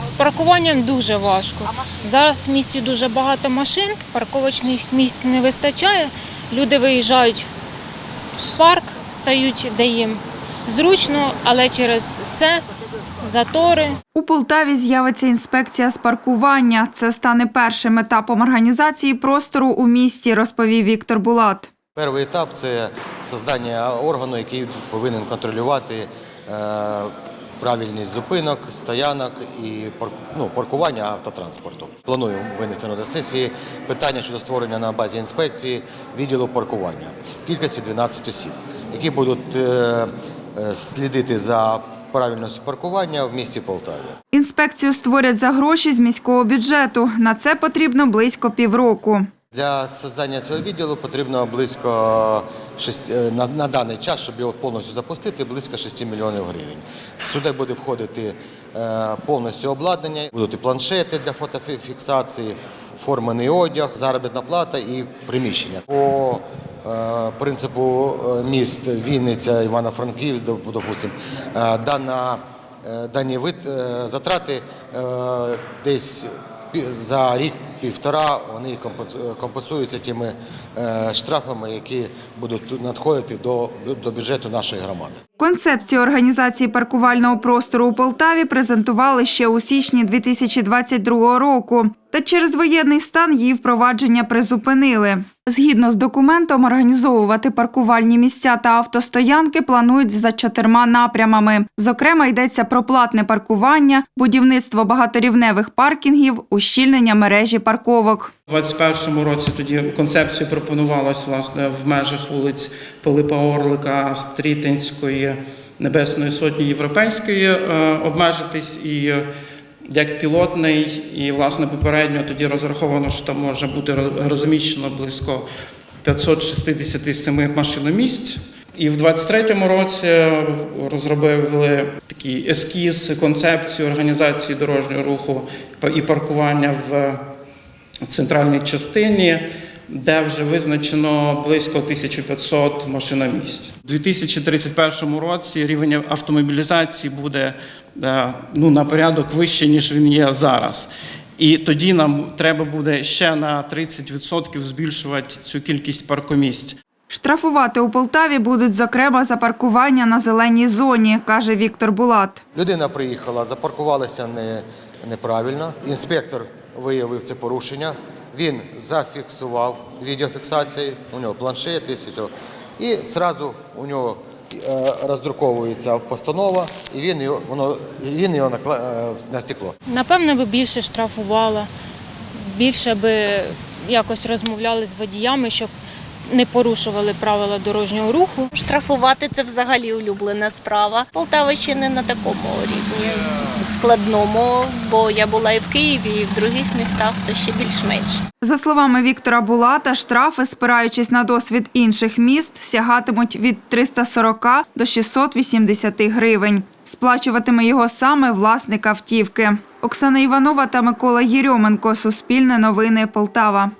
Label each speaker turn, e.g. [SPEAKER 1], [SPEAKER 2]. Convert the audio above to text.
[SPEAKER 1] З паркуванням дуже важко. Зараз в місті дуже багато машин, парковочних місць не вистачає. Люди виїжджають в парк, стають, де їм зручно, але через це затори.
[SPEAKER 2] У Полтаві з'явиться інспекція з паркування. Це стане першим етапом організації простору у місті, розповів Віктор Булат.
[SPEAKER 3] Перший етап це створення органу, який повинен контролювати е, правильність зупинок, стоянок і ну, паркування автотранспорту. Планую винести на сесії питання щодо створення на базі інспекції відділу паркування кількості 12 осіб, які будуть е, е, слідити за правильністю паркування в місті Полтаві.
[SPEAKER 2] Інспекцію створять за гроші з міського бюджету. На це потрібно близько півроку.
[SPEAKER 3] Для створення цього відділу потрібно близько 6, е, на, на даний час, щоб його повністю запустити, близько 6 мільйонів гривень. Сюди буде входити е, повністю обладнання, будуть і планшети для фотофіксації, формений одяг, заробітна плата і приміщення. По е, принципу е, міст Вінниця, Івано-Франківськ, доп- допустим, е, е, дані вид е, затрати е, десь за рік-півтора вони компенсу- компенсуються тими е, штрафами, які будуть надходити до, до бюджету нашої громади.
[SPEAKER 2] Концепцію організації паркувального простору у Полтаві презентували ще у січні 2022 року. Та через воєнний стан її впровадження призупинили. Згідно з документом, організовувати паркувальні місця та автостоянки планують за чотирма напрямами. Зокрема, йдеться про платне паркування, будівництво багаторівневих паркінгів, ущільнення мережі парковок.
[SPEAKER 4] У 2021 році тоді концепцію пропонувалось власне в межах вулиць Пилипа Орлика, Стрітинської, Небесної Сотні Європейської е, обмежитись і як пілотний, і власне попередньо тоді розраховано, що там може бути розміщено близько 567 машиномісць. І в 23-му році розробили такий ескіз, концепцію організації дорожнього руху і паркування в центральній частині, де вже визначено близько 1500 машиномісць. У 2031 році рівень автомобілізації буде е, ну, на порядок вище, ніж він є зараз. І тоді нам треба буде ще на 30% збільшувати цю кількість паркомісць.
[SPEAKER 2] Штрафувати у Полтаві будуть, зокрема, за паркування на зеленій зоні, каже Віктор Булат.
[SPEAKER 3] Людина приїхала, запаркувалася не, неправильно. Інспектор виявив це порушення. Він зафіксував відеофіксації, у нього планшет і все. І одразу у нього е, роздруковується постанова, і він його, воно, він його е, на стекло.
[SPEAKER 1] Напевно, би більше штрафувала, більше би якось розмовляли з водіями, щоб не порушували правила дорожнього руху.
[SPEAKER 5] Штрафувати це взагалі улюблена справа. Полтава ще не на такому рівні складному, бо я була і в Києві, і в других містах, то ще більш-менш.
[SPEAKER 2] За словами Віктора Булата, штрафи, спираючись на досвід інших міст, сягатимуть від 340 до 680 гривень. Сплачуватиме його саме власник автівки. Оксана Іванова та Микола Єрьоменко. Суспільне новини Полтава.